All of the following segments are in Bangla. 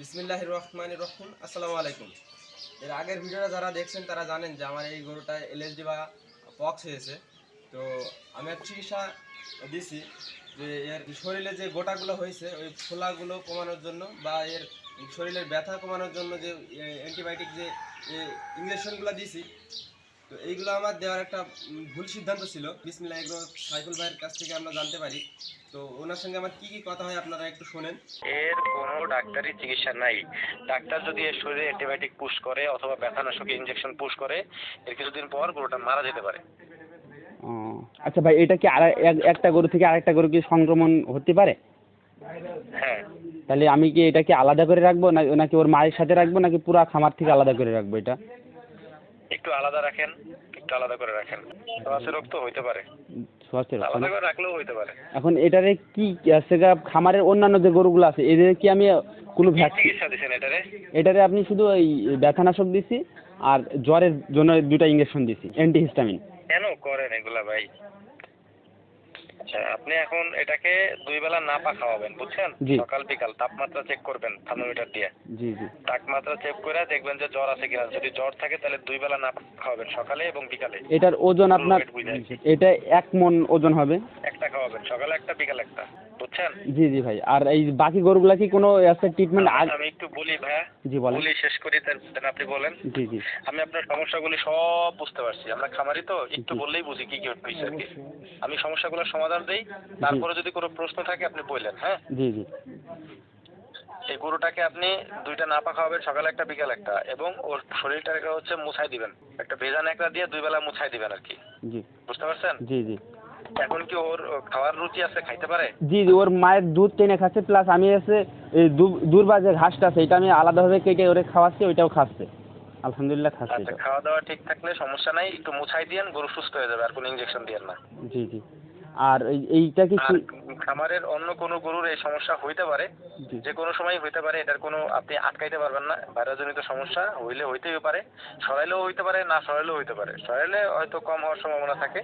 বিসমিল্লাহ রহমান রহিম। আসসালামু আলাইকুম। এর আগের ভিডিওটা যারা দেখছেন, তারা জানেন যে আমার এই গরুটা এলএসডি বা পক্স হয়েছে। তো আমি এক চিকিৎসা দিছি যে এর শরীরে যে গোটাগুলো হয়েছে, ওই ফোলাগুলো কমানোর জন্য বা এর শরীরের ব্যথা কমানোর জন্য যে অ্যান্টিবায়োটিক যে ইঞ্জেকশনগুলো দিছি তো এইগুলো আমার দেওয়ার একটা ভুল সিদ্ধান্ত ছিল। বিসমিল্লাহ এগুলো সাইফুল ভাইয়ের কাছ থেকে আমরা জানতে পারি। তো ওনার সঙ্গে আমার কি কি কথা হয় আপনারা একটু শোনেন। এর কোনো ডাক্তারি চিকিৎসা নাই। ডাক্তার যদি এর শরীরে অ্যান্টিবায়োটিক পুশ করে অথবা ব্যথানাশক ইনজেকশন পুশ করে এর কিছুদিন পর গরুটা মারা যেতে পারে। ও আচ্ছা ভাই এটা কি আর এক- একটা গরু থেকে আরেকটা গরু কি সংক্রমণ হতে পারে? হ্যাঁ। তাহলে আমি কি এটা কি আলাদা করে রাখব না নাকি ওর মায়ের সাথে রাখব নাকি পুরা খামার থেকে আলাদা করে রাখব এটা? একটু আলাদা রাখেন একটু আলাদা করে রাখেন। শ্বাসের রোগ তো হইতে পারে। স্বাস্থ্যের আলাদা করে রাখলেও হইতে পারে। এখন এটারে কি সেটা খামারের অন্যান্য যে গরুগুলো আছে এদের কি আমি কোনো চিকিৎসা দিচ্ছেন এটারে? এটারে আপনি শুধু ওই ব্যথানাশক দিছি আর জ্বরের জন্য দুটা ইঞ্জেকশন দিছি অ্যান্টিহিস্টামিন কেন করেন এগুলা ভাই? আচ্ছা আপনি এখন এটাকে দুই বেলা না পা খাওয়াবেন বুঝছেন? সকাল বিকাল তাপমাত্রা চেক করবেন থার্মোমিটার দিয়ে। জি জি। তাপমাত্রা চেক করে দেখবেন যে জ্বর আছে কিনা। যদি জ্বর থাকে তাহলে দুই বেলা নাপা খাওয়াবেন সকালে এবং বিকালে। এটার ওজন আপনার এটা এক মন ওজন হবে। একটা খাওয়াবেন সকালে একটা বিকাল একটা বুঝছেন? জি জি ভাই। আর এই বাকি গরুগুলা কি কোনো ট্রিটমেন্ট আমি একটু বলি ভাইয়া জি বলেন। বলি শেষ করি তারপর আপনি বলেন। জি জি। আমি আপনার সমস্যাগুলি সব বুঝতে পারছি। আমরা খামারি তো একটু বললেই বুঝি কি কি হয়েছে আর কি। আমি সমস্যাগুলোর সমাধান দেই তারপরে যদি কোনো প্রশ্ন থাকে আপনি বললেন হ্যাঁ? জি জি। এই গরুটাকে আপনি দুইটা নাপা খাওয়াবেন সকালে একটা বিকাল একটা এবং ওর শরীরটাকে হচ্ছে মুছাই দিবেন। একটা ভেজা ন্যাকড়া দিয়ে দুই বেলা মুছাই দিবেন আর কি। জি। বুঝতে পারছেন? জি জি। এখন কি ওর খাওয়ার রুচি আছে খাইতে পারে? জি জি ওর মায়ের দুধ টেনে খাচ্ছে প্লাস আমি এসে দূর্বা যে ঘাসটা আছে এটা আমি আলাদাভাবে কেটে ওরে খাওয়াচ্ছি ওইটাও খাচ্ছে। আলহামদুলিল্লাহ খাচ্ছে আচ্ছা খাওয়া দাওয়া ঠিক থাকলে সমস্যা নাই একটু মুছাই দিয়েন গরু সুস্থ হয়ে যাবে আর কোনো ইঞ্জেকশন দিয়েন না। জি জি। আর এই- এইটা কি- খামারের অন্য কোনো গরুর এই সমস্যা হইতে পারে যে কোনো সময় হইতে পারে এটার কোনো আপনি আটকাইতে পারবেন না। ভাইরাসজনিত সমস্যা হইলে হইতেই পারে সরাইলেও হইতে পারে না সরাইলেও হইতে পারে। সরাইলে হয়তো কম হওয়ার সম্ভাবনা থাকে।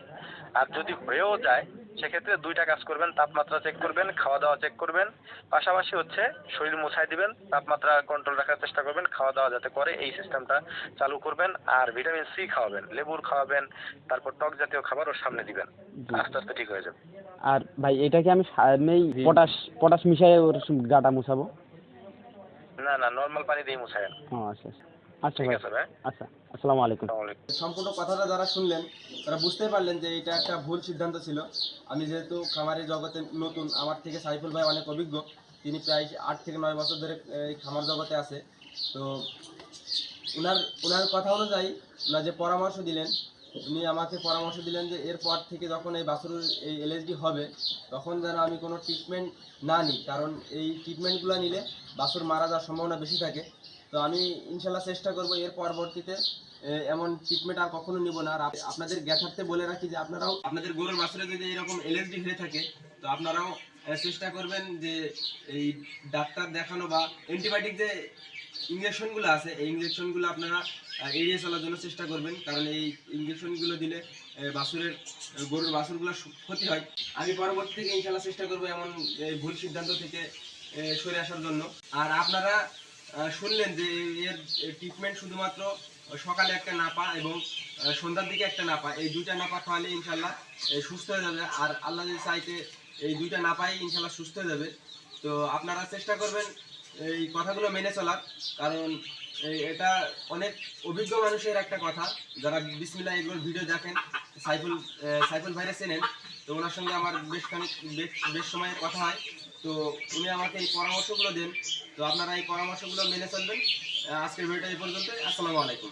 আর যদি হয়েও যায় সেক্ষেত্রে দুইটা কাজ করবেন তাপমাত্রা চেক করবেন খাওয়া দাওয়া চেক করবেন। পাশাপাশি হচ্ছে শরীর মুছাই দিবেন তাপমাত্রা কন্ট্রোল রাখার চেষ্টা করবেন খাওয়া দাওয়া যাতে করে এই সিস্টেমটা চালু করবেন আর ভিটামিন সি খাওয়াবেন লেবুর খাওয়াবেন তারপর টক জাতীয় খাবার ওর সামনে দিবেন। আস্তে আস্তে ঠিক হয়ে যাবে। আর ভাই এটা কি আমি সামনেই পটাশ পটাশ মিশিয়ে ওর গাটা মুছাবো? না না নর্মাল পানি দিয়ে মুছায়েন ও আচ্ছা। আচ্ছা আচ্ছা ঠিক আছে ভাই। আচ্ছা আসসালামু আলাইকুম। সম্পূর্ণ কথাটা যারা শুনলেন তারা বুঝতেই পারলেন যে এটা একটা ভুল সিদ্ধান্ত ছিল। আমি যেহেতু খামারি জগতে নতুন আমার থেকে সাইফুল ভাই অনেক অভিজ্ঞ। তিনি প্রায় আট থেকে নয় বছর ধরে এই খামার জগতে আছে। তো ওনার ওনার কথা অনুযায়ী ওনার যে পরামর্শ দিলেন উনি আমাকে পরামর্শ দিলেন যে এরপর থেকে যখন এই বাছুরের এই এলএসডি হবে তখন যেন আমি কোনো ট্রিটমেন্ট না নিই। কারণ এই ট্রিটমেন্টগুলো নিলে বাছুর মারা যাওয়ার সম্ভাবনা বেশি থাকে। তো আমি ইনশাল্লাহ চেষ্টা করব এর পরবর্তীতে এমন ট্রিটমেন্ট আর কখনো নিব না। আর আপনাদের জ্ঞাতার্থে বলে রাখি যে আপনারাও আপনাদের গরুর বাছুরে যদি এরকম এলএসডি হয়ে থাকে, তো আপনারাও চেষ্টা করবেন যে এই ডাক্তার দেখানো বা অ্যান্টিবায়োটিক যে ইঞ্জেকশনগুলো আছে, এই ইঞ্জেকশনগুলো আপনারা এড়িয়ে চলার জন্য চেষ্টা করবেন। কারণ এই ইঞ্জেকশনগুলো দিলে বাছুরের গরুর বাছুরগুলো ক্ষতি হয়। আমি পরবর্তী থেকে ইনশাল্লাহ চেষ্টা করব এমন ভুল সিদ্ধান্ত থেকে সরে আসার জন্য। আর আপনারা শুনলেন যে এর ট্রিটমেন্ট শুধুমাত্র সকালে একটা নাপা এবং সন্ধ্যার দিকে একটা নাপা। এই দুইটা নাপা খাওয়ালে ইনশাল্লাহ সুস্থ হয়ে যাবে। আর আল্লাহ যদি চাইতে এই দুইটা নাপাই ইনশাল্লাহ সুস্থ হয়ে যাবে। তো আপনারা চেষ্টা করবেন এই কথাগুলো মেনে চলার। কারণ এটা অনেক অভিজ্ঞ মানুষের একটা কথা। যারা বিসমিল্লাহ এগুলোর ভিডিও দেখেন, সাইফুল সাইফুল ভাইরা চেনেন, তো ওনার সঙ্গে আমার বেশ খানিক, বেশ বেশ সময় কথা হয়। তো উনি আমাকে এই পরামর্শগুলো দেন। তো আপনারা এই পরামর্শগুলো মেনে চলবেন। আজকের ভিডিওটা এই পর্যন্ত আসসালামু আলাইকুম।